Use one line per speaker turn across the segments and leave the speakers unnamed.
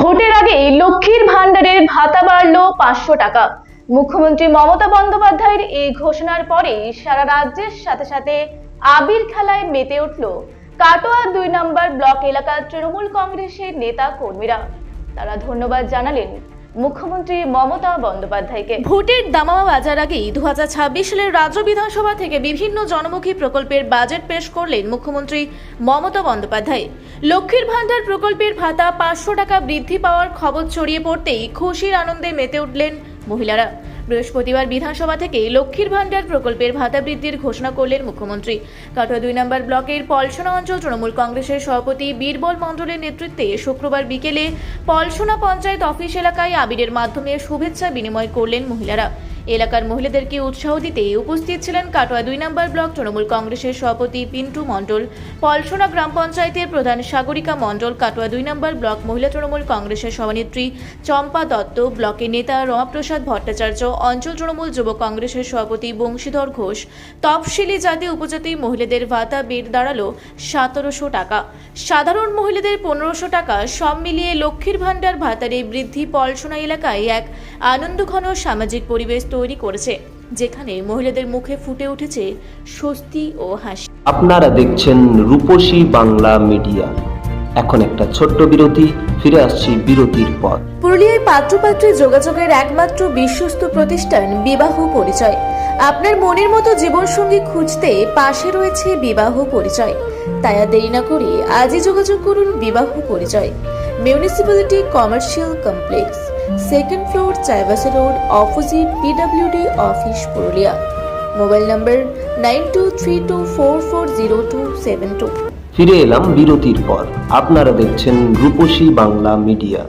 ভোটের আগে লক্ষ্মীর ভান্ডারের ভাতা বাড়ল পাঁচশো টাকা। মুখ্যমন্ত্রী মমতা বন্দ্যোপাধ্যায়ের এই ঘোষণার পরে সারা রাজ্যের সাথে সাথে আবির খেলায় মেতে উঠল কাটোয়া দুই নম্বর ব্লক এলাকার তৃণমূল কংগ্রেসের নেতা কর্মীরা। তারা ধন্যবাদ জানালেন মুখ্যমন্ত্রী মমতা বন্দ্যোপাধ্যায়কে। ভোটের দামামা বাজার আগেই দু হাজার ছাব্বিশ সালের রাজ্য বিধানসভা থেকে বিভিন্ন জনমুখী প্রকল্পের বাজেট পেশ করলেন মুখ্যমন্ত্রী মমতা বন্দ্যোপাধ্যায়। লক্ষ্মীর ভাণ্ডার প্রকল্পের ভাতা পাঁচশো টাকা বৃদ্ধি পাওয়ার খবর ছড়িয়ে পড়তেই খুশির আনন্দে মেতে উঠলেন মহিলারা। বৃহস্পতিবার বিধানসভা থেকে লক্ষ্মীর ভাণ্ডার প্রকল্পের ভাতা বৃদ্ধির ঘোষণা করলেন মুখ্যমন্ত্রী। কাটোয়া দুই নম্বর ব্লকের পলসোনা অঞ্চল তৃণমূল কংগ্রেসের সভাপতি বীরবল মণ্ডলের নেতৃত্বে শুক্রবার বিকেলে পলসোনা পঞ্চায়েত অফিস এলাকায় আবিরের মাধ্যমে শুভেচ্ছা বিনিময় করলেন মহিলারা। এলাকার মহিলাদেরকে উৎসাহ দিতে উপস্থিত ছিলেন কাটোয়া দুই নম্বর ব্লক তৃণমূল কংগ্রেসের সভাপতি পিন্টু মণ্ডল, পলসোনা গ্রাম পঞ্চায়েতের প্রধান সাগরিকা মণ্ডল, কাটোয়া দুই নম্বর ব্লক মহিলা তৃণমূল কংগ্রেসের সভানেত্রী চম্পা দত্ত, ব্লকের নেতা রমাপ্রসাদ ভট্টাচার্য, অঞ্চল তৃণমূল যুব কংগ্রেসের সভাপতি বংশীধর ঘোষ তফসিলি জাতি উপজাতি মহিলাদের ভাতা বেড় দাঁড়াল সতেরোশো টাকা। সাধারণ মহিলাদের পনেরোশো টাকা, সব মিলিয়ে লক্ষ্মীর ভাণ্ডার ভাতারে বৃদ্ধি পলসোনা এলাকায় এক আনন্দঘন সামাজিক পরিবেশ তৈরি করেছে যেখানে মহিলাদের মুখে ফুটে উঠেছে স্বস্তি ও হাসি।
আপনারা দেখছেন রূপসী বাংলা মিডিয়া। এখন একটা ছোট্ট বিরতি ফিরে আসছি বিরতির পর।
পুরুলিয়ায় পাত্রপাত্রী যোগাযোগের একমাত্র বিশ্বস্ত প্রতিষ্ঠান বিবাহ পরিচয়। আপনার মনের মতো জীবনসঙ্গী খুঁজতে পাশে রয়েছে বিবাহ পরিচয়। তাই আর দেরি না করে আজই যোগাযোগ করুন বিবাহ পরিচয় municipality commercial complex. Second floor Chaibasa road opposite PWD office Purulia mobile number nine two three two four four zero two seven two
ফিরে এলাম বিরতির পর। আপনারা দেখছেন রূপসী বাংলা মিডিয়া।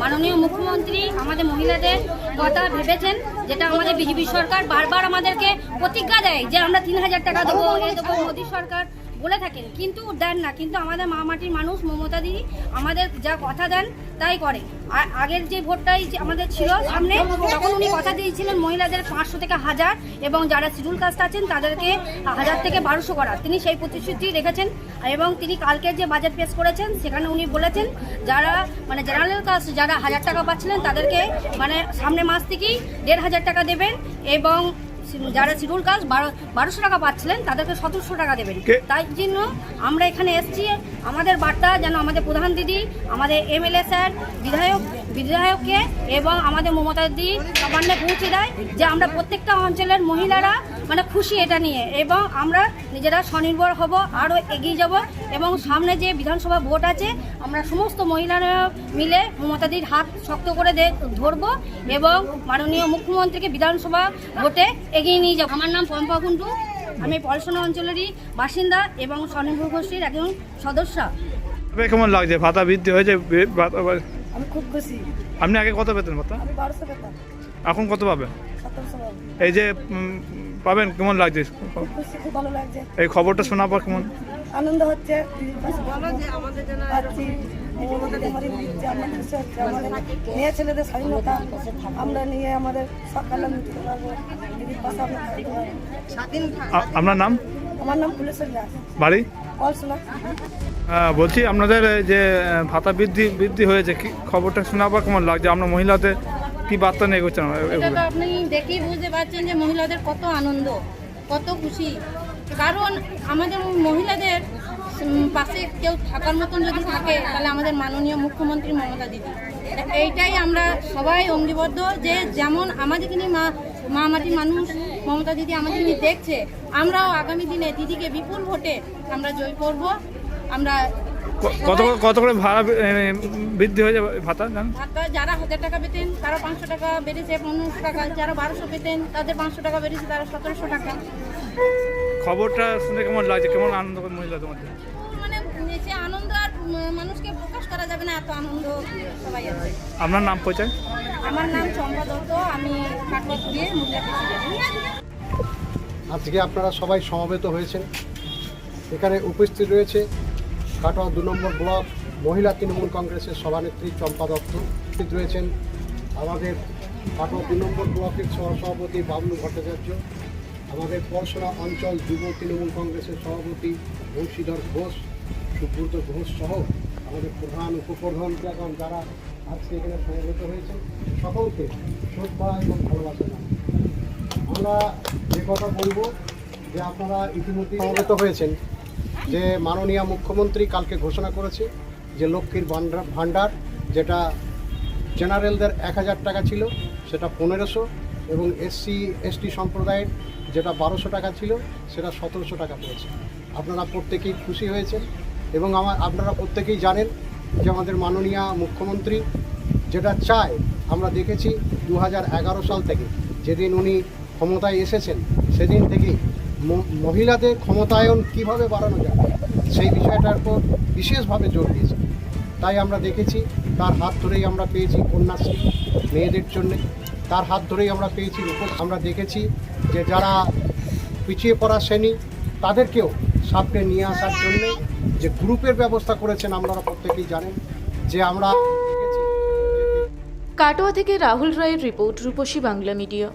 মাননীয় মুখ্যমন্ত্রী আমাদের মহিলাদের কথা ভেবেছেন যেটা আমাদের বিজেপি সরকার বারবার আমাদেরকে প্রতিজ্ঞা দেয় যে আমরা তিন হাজার টাকা দেবো দেবো মোদী সরকার। বলে থাকেন, কিন্তু দেন না, কিন্তু আমাদের মা মাটির মানুষ, মমতা দিদি আমাদের যা কথা দেন তাই করে। আর আগের যে ভোটটাই আমাদের ছিল সামনে, তখন উনি কথা দিয়েছিলেন মহিলাদের পাঁচশো থেকে হাজার এবং যারা শিডিউল কাস্ট আছেন তাদেরকে হাজার থেকে বারোশো করার। তিনি সেই প্রতিশ্রুতি রেখেছেন এবং তিনি কালকে যে বাজেট পেশ করেছেন, সেখানে উনি বলেছেন যারা মানে জেনারেল কাস্ট যারা হাজার টাকা পাচ্ছিলেন তাদেরকে মানে সামনে মাস থেকেই দেড় হাজার টাকা দেবেন এবং যারা শিডিউল কাস্ট বারো বারোশো টাকা পাচ্ছিলেন তাদেরকে সতেরোশো টাকা দেবেন। তাই জন্য আমরা এখানে এসছি। আমাদের বার্তা যেন আমাদের প্রধান দিদি আমাদের এমএলএ স্যার বিধায়ক বিধায়ককে এবং আমাদের মমতা দিদি সামান্য পৌঁছে দেয় যে আমরা প্রত্যেকটা অঞ্চলের মহিলারা মানে খুশি এটা নিয়ে। এবং আমরা নিজেরা স্বনির্ভর হব, আরও এগিয়ে যাব এবং সামনে যে বিধানসভা ভোট আছে, আমরা সমস্ত মহিলারা মিলে মমতাদির হাত শক্ত করে দে ধরবো এবং মাননীয় মুখ্যমন্ত্রীকে বিধানসভা ভোটে এগিয়ে নিয়ে যাব। আমার নাম পম্পা কুন্ডু আমি পড়াশোনা অঞ্চলেরই বাসিন্দা এবং স্বনির্ভর গোষ্ঠীর একজন সদস্য।
কেমন লাগছে, ভাতা বৃদ্ধি হয়েছে
আমি খুব খুশি।
আপনি আগে কত পেতেন ভাতা
আমি বারোশো পেতাম
এখন কত পাবেন?
সতেরোশো পাবো।
এই যে উম, পাবেন? কেমন লাগছে?
খুব খুশি খুব ভালো লাগছে।
এই খবরটা শোনার পর কেমন?
আনন্দ হচ্ছে পাচ্ছি। আমাদের দিচ্ছে, আমরা খুশি হচ্ছে আমাদের মেয়ে ছেলেদের স্বাধীনতা। আমরা নিয়ে আমাদের সকালে নিতে পারব দিদির পাশে আমরা থাকতে পারব
আ- আপনার নাম?
আমার নাম ফুলেশ্বরী দাস।
বাড়ি? হ্যাঁ, বলছি আপনাদের এই যে ভাতা বৃদ্ধি বৃদ্ধি হয়েছে কি খবরটা শোনার পর কেমন লাগছে? আপনার মহিলাদের কি বার্তা নিয়ে করছেন
এটা তো আপনি দেখেই বুঝতে পারছেন যে মহিলাদের কত আনন্দ কত খুশি। কারণ আমাদের মহিলাদের পাশে কেউ থাকার মতন যদি থাকে তাহলে আমাদের মাননীয় মুখ্যমন্ত্রী মমতা দিদি। এইটাই আমরা সবাই অঙ্গীবদ্ধ যে যেমন আমাদের নিয়ে মা মা মাটির মানুষ মমতা দিদি আমাদের দেখছে। আমরাও আগামী দিনে দিদিকে বিপুল ভোটে আমরা জয় করব। আমরা
কত করে- কত করে ভাড়া বৃদ্ধি হয়েছে ভাতা জানেন
ভাতা যারা হাজার টাকা পেতেন তারা পাঁচশো টাকা বেড়েছে। পনেরোশো টাকা যারা বারোশো পেতেন তাদের পাঁচশো টাকা বেড়েছে তারা সতেরোশো টাকা।
খবরটা শুনে কেমন লাগছে? কেমন আনন্দ করে মহিলাদের মধ্যে?
মানে সে আনন্দ আর মানুষকে প্রকাশ করা যাবে না এত আনন্দ সবাই আছে।
আপনার নাম পরিচয়?
আমার নাম চম্পা দত্ত আমি মহিলা
আজকে আপনারা সবাই সমবেত হয়েছেন। এখানে উপস্থিত রয়েছে কাটোয়া দু নম্বর ব্লক মহিলা তৃণমূল কংগ্রেসের সভানেত্রী চম্পা দত্ত। উপস্থিত রয়েছেন আমাদের কাটোয়া দু নম্বর ব্লকের সহসভাপতি বাবলু ভট্টাচার্য আমাদের পড়াশোনা অঞ্চল যুব তৃণমূল কংগ্রেসের সভাপতি বংশীধর ঘোষ সুব্রত ঘোষ সহ আমাদের প্রধান উপপ্রধান এখন যারা আজকে এখানে সমবেত হয়েছেন, সকলকে শ্রদ্ধা এবং ভালোবাসা জানাই। আমরা যে কথা বলব, যে আপনারা ইতিমধ্যে সমবেত হয়েছেন, যে মাননীয় মুখ্যমন্ত্রী কালকে ঘোষণা করেছে যে লক্ষ্মীর ভান্ডার ভাণ্ডার, যেটা জেনারেলদের এক হাজার টাকা ছিল, সেটা পনেরোশো এবং এসসি এসটি সম্প্রদায়ের যেটা বারোশো টাকা ছিল, সেটা সতেরোশো টাকা পেয়েছে আপনারা প্রত্যেকেই খুশি হয়েছেন এবং আমার আপনারা প্রত্যেকেই জানেন যে আমাদের মাননীয় মুখ্যমন্ত্রী যেটা চায়, আমরা দেখেছি দু হাজার এগারো সাল থেকে যেদিন উনি ক্ষমতায় এসেছেন, সেদিন থেকেই মহিলাদের ক্ষমতায়ন কীভাবে বাড়ানো যায়, সেই বিষয়টার উপর বিশেষভাবে জোর দিয়েছে। তাই আমরা দেখেছি, তার হাত ধরেই আমরা পেয়েছি কন্যাশ্রী মেয়েদের জন্যে, তার হাত ধরেই আমরা পেয়েছি আমরা দেখেছি যে যারা পিছিয়ে পড়া শ্রেণি, তাদেরকেও সামনে নিয়ে আসার জন্যে যে গ্রুপের ব্যবস্থা করেছেন আপনারা প্রত্যেকেই জানেন যে আমরা
কাটোয়া থেকে রাহুল রায়ের রিপোর্ট রূপসী বাংলা মিডিয়া।